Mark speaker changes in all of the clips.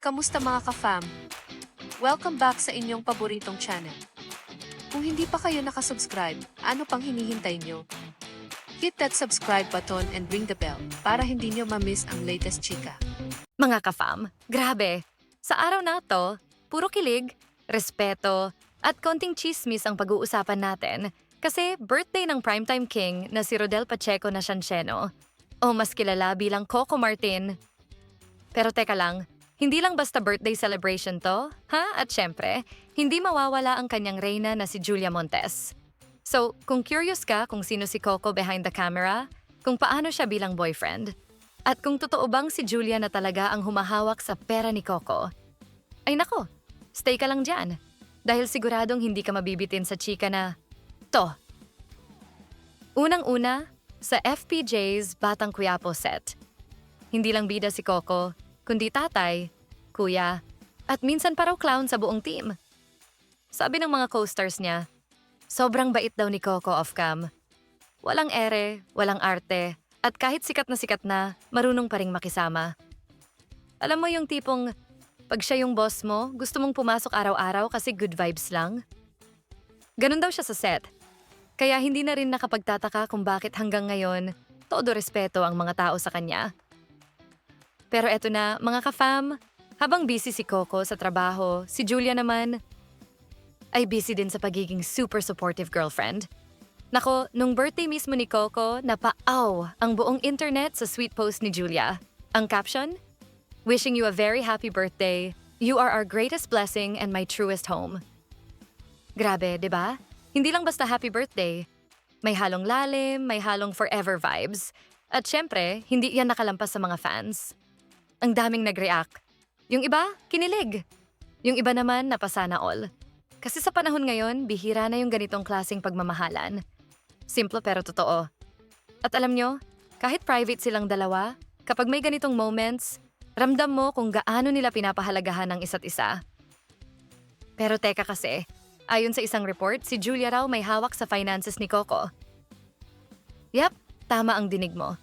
Speaker 1: Kamusta mga ka-fam? Welcome back sa inyong paboritong channel. Kung hindi pa kayo nakasubscribe, ano pang hinihintay nyo? Hit that subscribe button and ring the bell para hindi nyo ma-miss ang latest chika.
Speaker 2: Mga kafam, grabe. Sa araw na to, puro kilig, respeto, at konting chismis ang pag-uusapan natin kasi birthday ng primetime king na si Rodel Pacheco na Shansheno o mas kilala bilang Coco Martin. Pero teka lang, hindi lang basta birthday celebration to, ha? At syempre, hindi mawawala ang kanyang reyna na si Julia Montes. So, kung curious ka kung sino si Coco behind the camera, kung paano siya bilang boyfriend, at kung totoo bang si Julia na talaga ang humahawak sa pera ni Coco, ay nako, stay ka lang dyan. Dahil siguradong hindi ka mabibitin sa chika na, to. Unang-una, sa FPJ's Batang Kuyapo set. Hindi lang bida si Coco, kundi tatay, kuya, at minsan pa raw clown sa buong team. Sabi ng mga co-stars niya, sobrang bait daw ni Coco off-cam. Walang ere, walang arte, at kahit sikat na sikat na, marunong pa ring makisama. Alam mo yung tipong, pag siya yung boss mo, gusto mong pumasok araw-araw kasi good vibes lang? Ganon daw siya sa set. Kaya hindi na rin nakapagtataka kung bakit hanggang ngayon, todo respeto ang mga tao sa kanya. Pero eto na, mga ka-fam, habang busy si Coco sa trabaho, si Julia naman ay busy din sa pagiging super supportive girlfriend. Nako, nung birthday mismo ni Coco, napaaw ang buong internet sa sweet post ni Julia. Ang caption? Wishing you a very happy birthday. You are our greatest blessing and my truest home. Grabe, di ba? Hindi lang basta happy birthday. May halong lalim, may halong forever vibes. At syempre, hindi yan nakalampas sa mga fans. Ang daming nag-react. Yung iba, kinilig. Yung iba naman, napasana all. Kasi sa panahon ngayon, bihira na yung ganitong klaseng pagmamahalan. Simple pero totoo. At alam nyo, kahit private silang dalawa, kapag may ganitong moments, ramdam mo kung gaano nila pinapahalagahan ng isa't isa. Pero teka kasi, ayon sa isang report, si Julia raw may hawak sa finances ni Coco. Yep, tama ang dinig mo.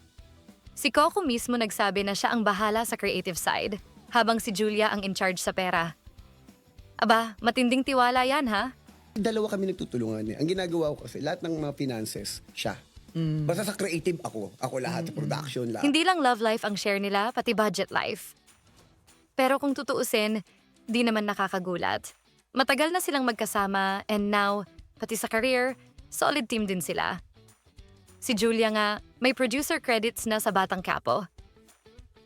Speaker 2: Si Coco mismo nagsabi na siya ang bahala sa creative side, habang si Julia ang in charge sa pera. Aba, matinding tiwala yan ha?
Speaker 3: Dalawa kami nagtutulungan eh. Ang ginagawa ko kasi, lahat ng mga finances, siya. Basta sa creative ako. Ako lahat, sa production, lahat.
Speaker 2: Hindi lang love life ang share nila, pati budget life. Pero kung tutuusin, di naman nakakagulat. Matagal na silang magkasama and now, pati sa career, solid team din sila. Si Julia nga, may producer credits na sa Batang Capo.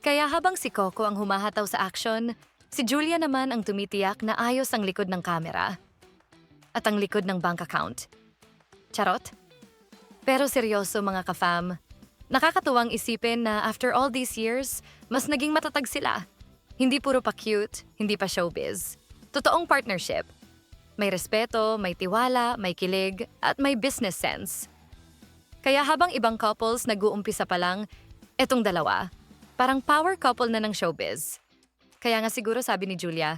Speaker 2: Kaya habang si Coco ang humahataw sa action, si Julia naman ang tumitiyak na ayos ang likod ng kamera. At ang likod ng bank account. Charot? Pero seryoso mga ka-fam, nakakatuwang isipin na after all these years, mas naging matatag sila. Hindi puro pa cute, hindi pa showbiz. Totoong partnership. May respeto, may tiwala, may kilig, at may business sense. Kaya habang ibang couples nag-uumpisa pa lang, etong dalawa, parang power couple na ng showbiz. Kaya nga siguro sabi ni Julia,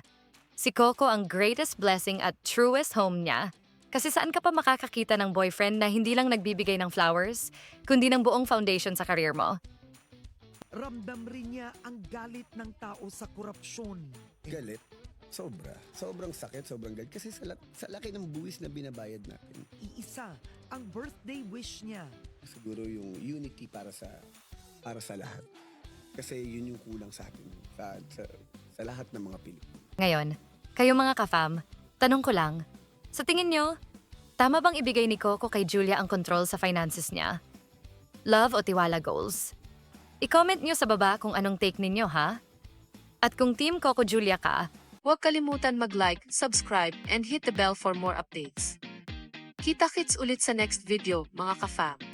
Speaker 2: si Coco ang greatest blessing at truest home niya. Kasi saan ka pa makakakita ng boyfriend na hindi lang nagbibigay ng flowers, kundi ng buong foundation sa career mo?
Speaker 4: Ramdam rin niya ang galit ng tao sa korupsyon.
Speaker 3: Galit. Sobra. Sobrang sakit, sobrang galit. Kasi sa, la- sa laki ng buwis na binabayad natin,
Speaker 4: Iisa ang birthday wish niya.
Speaker 3: siguro yung unity para sa para sa lahat. Kasi yun yung kulang sa atin. Sa, sa, sa lahat ng mga Pilipino.
Speaker 2: Ngayon, kayo mga ka-fam, tanong ko lang, sa tingin nyo, tama bang ibigay ni Coco kay Julia ang control sa finances niya? Love o tiwala goals? I-comment nyo sa baba kung anong take ninyo ha? At kung team Coco Julia ka,
Speaker 1: Huwag kalimutan mag-like, subscribe, and hit the bell for more updates. Kita-kits ulit sa next video, mga ka-fam.